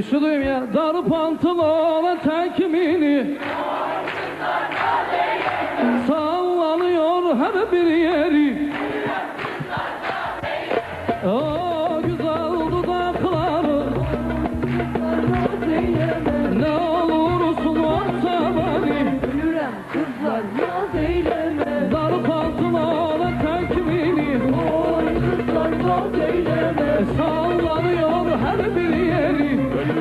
Üşüdüm ya. Dar pantolon tekmini Sallanıyor her bir yeri. O güzel dudakları Ne olursun orta beni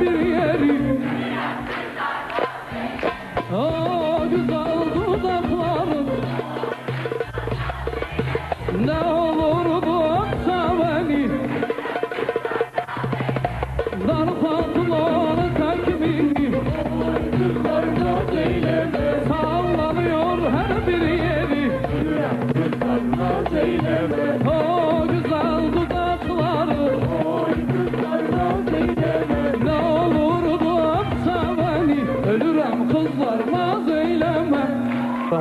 bir yerim. Oh.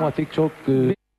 Fatih çok euh,